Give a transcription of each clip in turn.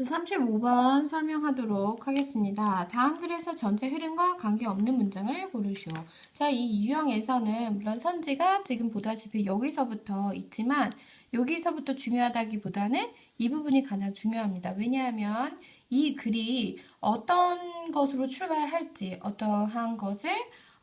자, 35번 설명하도록 하겠습니다. 다음 글에서 전체 흐름과 관계없는 문장을 고르시오. 자, 이 유형에서는 물론 선지가 지금 보다시피 여기서부터 있지만 여기서부터 중요하다기보다는 이 부분이 가장 중요합니다. 왜냐하면 이 글이 어떤 것으로 출발할지, 어떠한 것을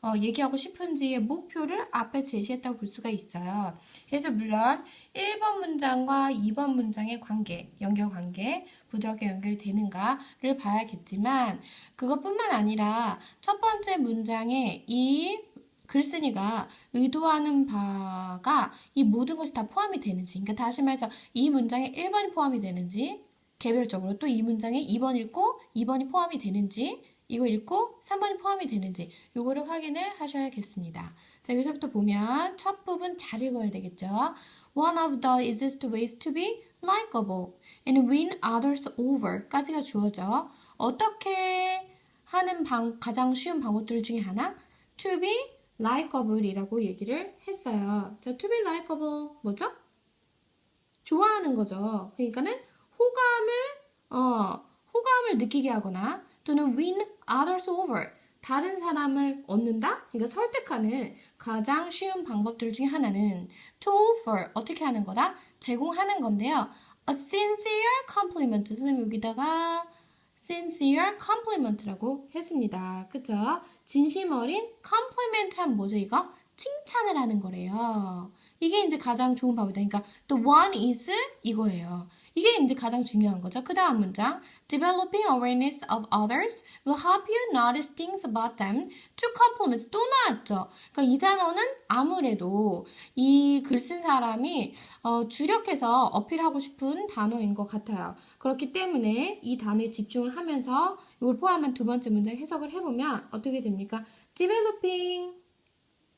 어, 얘기하고 싶은지의 목표를 앞에 제시했다고 볼 수가 있어요. 그래서 물론 1번 문장과 2번 문장의 관계, 연결 관계, 부드럽게 연결이 되는가를 봐야겠지만 그것뿐만 아니라 첫 번째 문장에 이 글쓴이가 의도하는 바가 이 모든 것이 다 포함이 되는지 그러니까 다시 말해서 이 문장에 1번이 포함이 되는지 개별적으로 또 이 문장에 2번 읽고 2번이 포함이 되는지 이거 읽고 3번이 포함이 되는지 요거를 확인을 하셔야겠습니다. 자, 여기서부터 보면 첫 부분 잘 읽어야 되겠죠. One of the easiest ways to be likable and win others over 까지가 주어져. 어떻게 하는 방, 가장 쉬운 방법들 중에 하나 to be likeable이라고 얘기를 했어요. 자, to be likeable 뭐죠? 좋아하는 거죠. 그러니까는 호감을 어, 호감을 느끼게 하거나 또는 win others over 다른 사람을 얻는다? 그러니까 설득하는 가장 쉬운 방법들 중에 하나는 to offer 어떻게 하는 거다? 제공하는 건데요. A sincere compliment 선생님 여기다가 sincere compliment라고 했습니다. 그쵸? 진심 어린 compliment한 뭐죠 이거? 칭찬을 하는 거래요. 이게 이제 가장 좋은 방법이다. 그러니까 the one is 이거예요. 이게 이제 가장 중요한 거죠. 그 다음 문장. Developing awareness of others will help you notice things about them to compliments. 또 나왔죠. 그러니까 이 단어는 아무래도 이 글 쓴 사람이 어, 주력해서 어필하고 싶은 단어인 것 같아요. 그렇기 때문에 이 단어에 집중을 하면서 이걸 포함한 두 번째 문장 해석을 해보면 어떻게 됩니까? Developing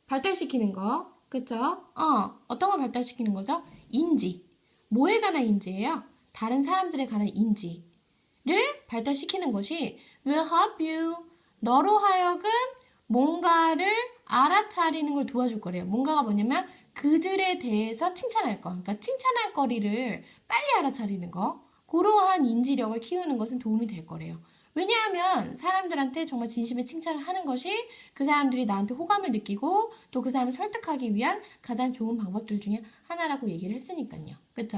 발달시키는 거. 그쵸? 어, 어떤 걸 발달시키는 거죠? 인지. 뭐에 관한 인지예요? 다른 사람들에 관한 인지를 발달시키는 것이 will help you 너로 하여금 뭔가를 알아차리는 걸 도와줄 거래요. 뭔가가 뭐냐면 그들에 대해서 칭찬할 거. 그러니까 칭찬할 거리를 빨리 알아차리는 거. 그러한 인지력을 키우는 것은 도움이 될 거래요. 왜냐하면 사람들한테 정말 진심의 칭찬을 하는 것이 그 사람들이 나한테 호감을 느끼고 또 그 사람을 설득하기 위한 가장 좋은 방법들 중에 하나라고 얘기를 했으니까요. 그쵸?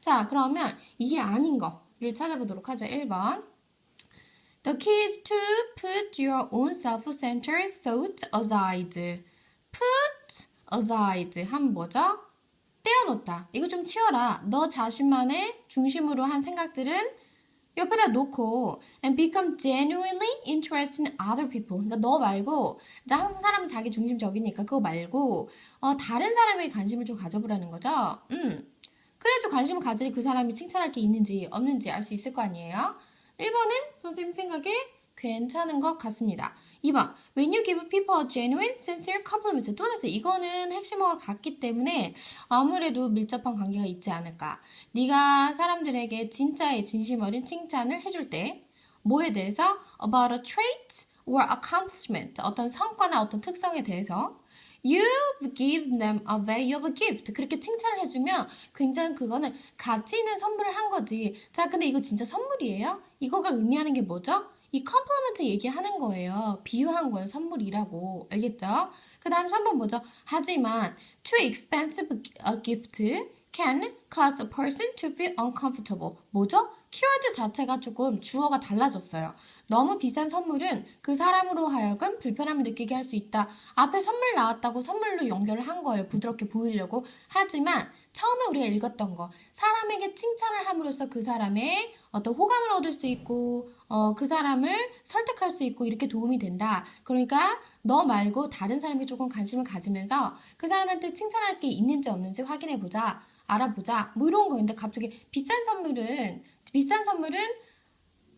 자, 그러면 이게 아닌 거를 찾아보도록 하죠. 1번. The key is to put your own self-centered thought aside. put aside 하면 뭐죠? 떼어놓다. 이거 좀 치워라. 너 자신만의 중심으로 한 생각들은 옆에다 놓고 and become genuinely interested in other people. 그러니까 너 말고 이제 항상 사람 은 자기 중심적이니까 그거 말고 어, 다른 사람에게 관심을 좀 가져보라는 거죠. 음. 그래야지 관심을 가져야 그 사람이 칭찬할 게 있는지 없는지 알 수 있을 거 아니에요. 1번은 선생님 생각에 괜찮은 것 같습니다. 2번 When you give people a genuine, sincere compliment 또 나서 이거는 핵심어가 같기 때문에 아무래도 밀접한 관계가 있지 않을까. 네가 사람들에게 진짜의 진심 어린 칭찬을 해줄 때 뭐에 대해서 about a trait or accomplishment 어떤 성과나 어떤 특성에 대해서 You give them a valuable gift. 그렇게 칭찬을 해주면 굉장히 그거는 가치 있는 선물을 한 거지. 자, 근데 이거 진짜 선물이에요? 이거가 의미하는 게 뭐죠? 이 컴플리먼트 얘기하는 거예요. 비유한 거예요. 선물이라고. 알겠죠? 그 다음 3번 뭐죠? 하지만 too expensive a gift can cause a person to feel uncomfortable. 뭐죠? 키워드 자체가 조금 주어가 달라졌어요. 너무 비싼 선물은 그 사람으로 하여금 불편함을 느끼게 할 수 있다. 앞에 선물 나왔다고 선물로 연결을 한 거예요. 부드럽게 보이려고. 하지만 처음에 우리가 읽었던 거 사람에게 칭찬을 함으로써 그 사람의 어떤 호감을 얻을 수 있고 어, 그 사람을 설득할 수 있고 이렇게 도움이 된다. 그러니까 너 말고 다른 사람에게 조금 관심을 가지면서 그 사람한테 칭찬할 게 있는지 없는지 확인해 보자. 알아보자. 뭐 이런 거인데 갑자기 비싼 선물은 비싼 선물은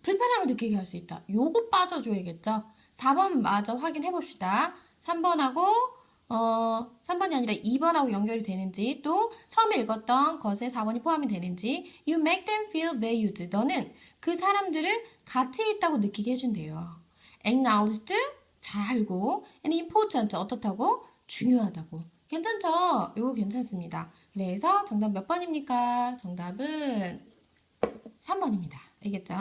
불편함을 느끼게 할 수 있다. 요거 빠져줘야겠죠. 4번 마저 확인해 봅시다. 3번하고 어, 3번이 아니라 2번하고 연결이 되는지 또 처음에 읽었던 것에 4번이 포함이 되는지 You make them feel valued. 너는 그 사람들을 가치 있다고 느끼게 해준대요. Acknowledged 잘 알고 and important 어떻다고 중요하다고. 괜찮죠? 이거 괜찮습니다. 그래서 정답 몇 번입니까? 정답은 3번입니다. 알겠죠?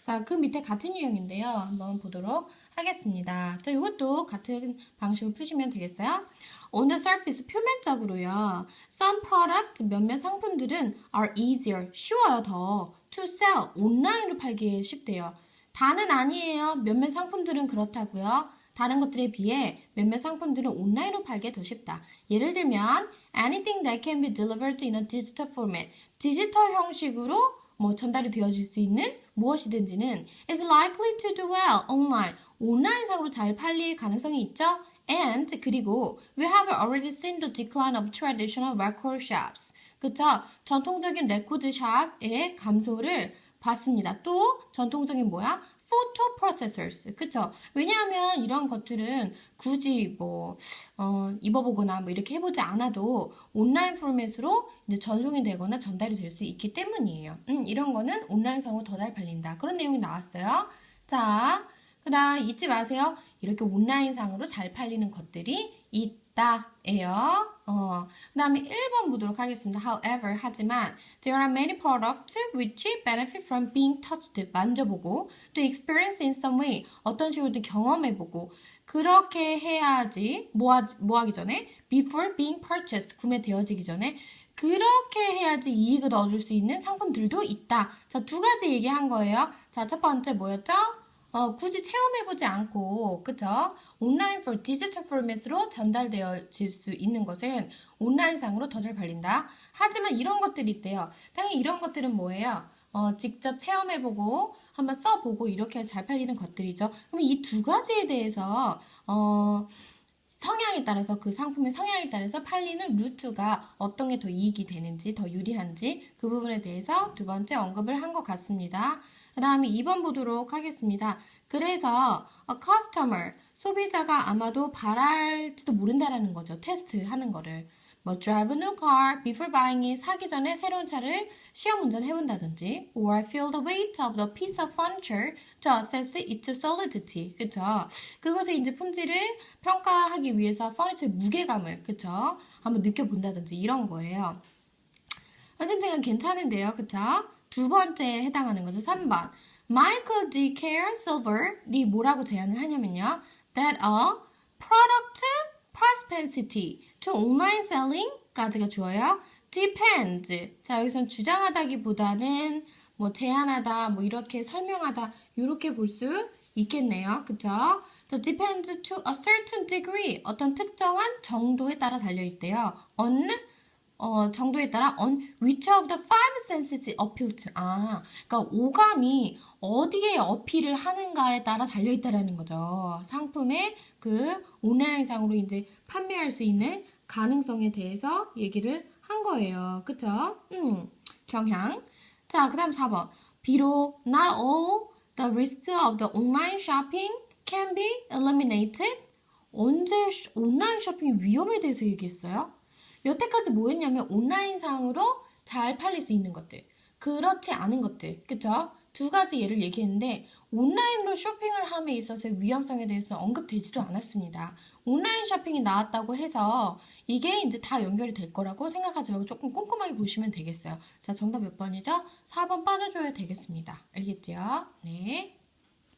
자, 그 밑에 같은 유형인데요. 한번 보도록 하겠습니다. 자, 이것도 같은 방식으로 푸시면 되겠어요? On the surface, 표면적으로요. Some product, 몇몇 상품들은 are easier, 쉬워요, 더. To sell, 온라인으로 팔기 쉽대요. 다는 아니에요. 몇몇 상품들은 그렇다고요. 다른 것들에 비해 몇몇 상품들은 온라인으로 팔기 더 쉽다. 예를 들면 anything that can be delivered in a digital format. 디지털 형식으로 뭐 전달이 되어질 수 있는 무엇이든지는 is likely to do well online. 온라인상으로 잘 팔릴 가능성이 있죠. And 그리고 we have already seen the decline of traditional record shops. 그쵸? 전통적인 레코드 샵의 감소를 봤습니다. 또 전통적인 뭐야? Photo processors. 그쵸? 왜냐하면 이런 것들은 굳이 뭐, 어, 입어보거나 뭐 이렇게 해보지 않아도 온라인 포맷으로 이제 전송이 되거나 전달이 될 수 있기 때문이에요. 음, 이런 거는 온라인상으로 더 잘 팔린다. 그런 내용이 나왔어요. 자, 그 다음 잊지 마세요. 이렇게 온라인상으로 잘 팔리는 것들이 있다 예요. 어, 그 다음에 1번 보도록 하겠습니다. However, 하지만 there are many products which benefit from being touched, 만져보고 또 experience in some way, 어떤 식으로든 경험해보고 그렇게 해야지 뭐, 하, 뭐 하기 전에 before being purchased, 구매되어지기 전에 그렇게 해야지 이익을 얻을 수 있는 상품들도 있다. 자, 두 가지 얘기한 거예요. 자, 첫 번째 뭐였죠? 어, 굳이 체험해보지 않고, 그쵸? 온라인 for 디지털 포맷으로 전달되어질 수 있는 것은 온라인상으로 더잘 팔린다. 하지만 이런 것들이 있대요. 당연히 이런 것들은 뭐예요? 어, 직접 체험해보고, 한번 써보고, 이렇게 잘 팔리는 것들이죠. 그럼 이 두 가지에 대해서, 어, 성향에 따라서 그 상품의 성향에 따라서 팔리는 루트가 어떤 게 더 이익이 되는지 더 유리한지 그 부분에 대해서 두 번째 언급을 한 것 같습니다. 그 다음에 2번 보도록 하겠습니다. 그래서 a customer 소비자가 아마도 바랄지도 모른다라는 거죠. 테스트 하는 거를. 뭐 drive a new car before buying it 사기 전에 새로운 차를 시험 운전해 본다든지 or feel the weight of the piece of furniture to assess its solidity. 그쵸? 그것의 이제 품질을 평가하기 위해서 퍼니처의 무게감을 그쵸? 한번 느껴본다든지 이런 거예요. 선생님 괜찮은데요? 그쵸? 두 번째에 해당하는 거죠 3번. Michael D. Care Silver이 뭐라고 제안을 하냐면요 that a product propensity to online selling까지가 주어요. depends. 자, 여기선 주장하다기보다는 뭐 제안하다, 뭐 이렇게 설명하다, 이렇게 볼 수 있겠네요. 그쵸? 자, depends to a certain degree. 어떤 특정한 정도에 따라 달려있대요. on 어, 정도에 따라 on which of the five senses appeal to. 아, 그러니까 오감이 어디에 어필을 하는가에 따라 달려 있다라는 거죠. 상품의 그 온라인상으로 이제 판매할 수 있는 가능성에 대해서 얘기를 한 거예요. 그쵸? 음, 경향. 자, 그 다음 4번. 비록 not all the risks of the online shopping can be eliminated. 언제 온라인 쇼핑의 위험에 대해서 얘기했어요? 여태까지 뭐였냐면 온라인상으로 잘 팔릴 수 있는 것들. 그렇지 않은 것들. 그쵸? 두 가지 예를 얘기했는데 온라인으로 쇼핑을 함에 있어서의 위험성에 대해서 언급되지도 않았습니다. 온라인 쇼핑이 나왔다고 해서 이게 이제 다 연결이 될 거라고 생각하지 말고 조금 꼼꼼하게 보시면 되겠어요. 자, 정답 몇 번이죠? 4번 빠져줘야 되겠습니다. 알겠지요? 네.